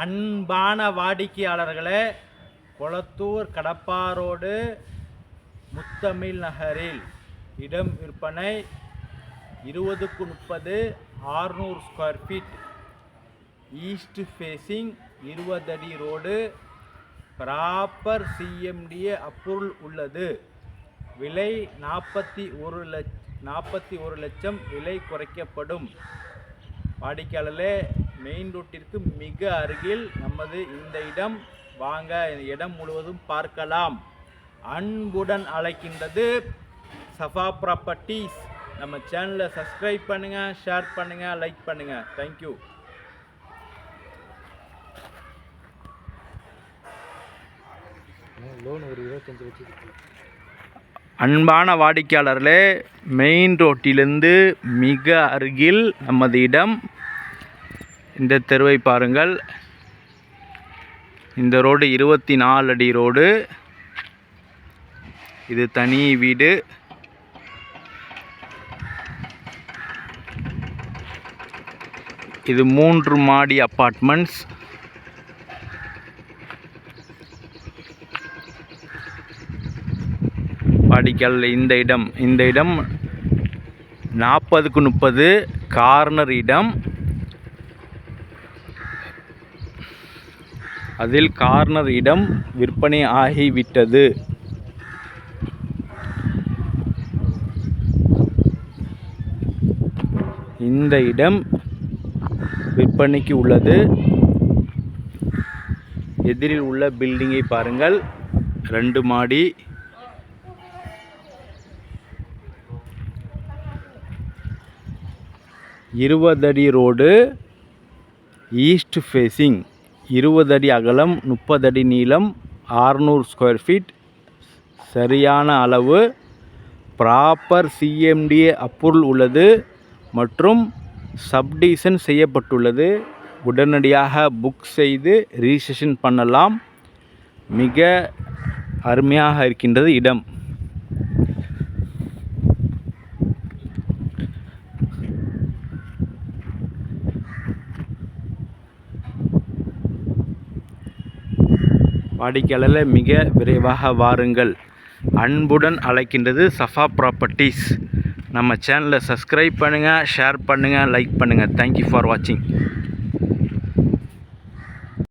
அன்பான வாடிக்கையாளர்களே கொளத்தூர் கடப்பாரோடு முத்தமிழ் நகரில் இடம் விற்பனை இருபதுக்கு முப்பது ஆறுநூறு ஸ்கொயர் ஃபீட் ஈஸ்ட் ஃபேஸிங் இருபதடி ரோடு ப்ராப்பர் சிஎம்டிஏ அப்ரூவல் உள்ளது. விலை நாற்பத்தி ஒரு லட்ச நாற்பத்தி ஒரு லட்சம் விலை குறைக்கப்படும். வாடிக்கையாளர்களே மெயின் ரோட்டிற்கு மிக அருகில் நமது இந்த இடம். வாங்க இந்த இடம் முழுவதும் பார்க்கலாம். அன்புடன் அழைக்கின்றது சஃபா ப்ராப்பர்ட்டிஸ் நம்ம சேனலை சப்ஸ்கிரைப் பண்ணுங்கள் ஷேர் பண்ணுங்கள் லைக் பண்ணுங்கள் தேங்க்யூ அன்பான வாடிக்கையாளர்களே மெயின் ரோட்டிலிருந்து மிக அருகில் நமது இடம் இந்த தெருவை பாருங்கள். இந்த ரோடு இருபத்தி நாலு அடி ரோடு. இது தனி வீடு. இது மூன்று மாடி அப்பார்ட்மெண்ட்ஸ். படிக்கல் இந்த இடம் இந்த இடம் நாற்பதுக்கு முப்பது கார்னர் இடம். அதில் கார்னர் இடம் விற்பனை ஆகிவிட்டது. இந்த இடம் விற்பனைக்கு உள்ளது. எதிரில் உள்ள பில்டிங்கை பாருங்கள். ரெண்டு மாடி. இருபதடி ரோடு ஈஸ்ட் ஃபேஸிங் இருபது அடி அகலம் முப்பது அடி நீளம் ஆறுநூறு ஸ்கொயர் ஃபீட் சரியான அளவு ப்ராப்பர் சிஎம்டிஏ அப்ரூவல் உள்ளது மற்றும் சப்டிசன் செய்யப்பட்டுள்ளது. உடனடியாக புக் செய்து ரிஜிஸ்ட்ரேஷன் பண்ணலாம். மிக அருமையாக இருக்கின்றது இடம். வாடிக்கையாளர் மிக விரைவாக வாருங்கள். அன்புடன் அழைக்கின்றது சஃபா ப்ராப்பர்ட்டிஸ் நம்ம சேனலை சப்ஸ்கிரைப் பண்ணுங்கள் ஷேர் பண்ணுங்கள் லைக் பண்ணுங்கள் தேங்க்யூ ஃபார் வாட்சிங்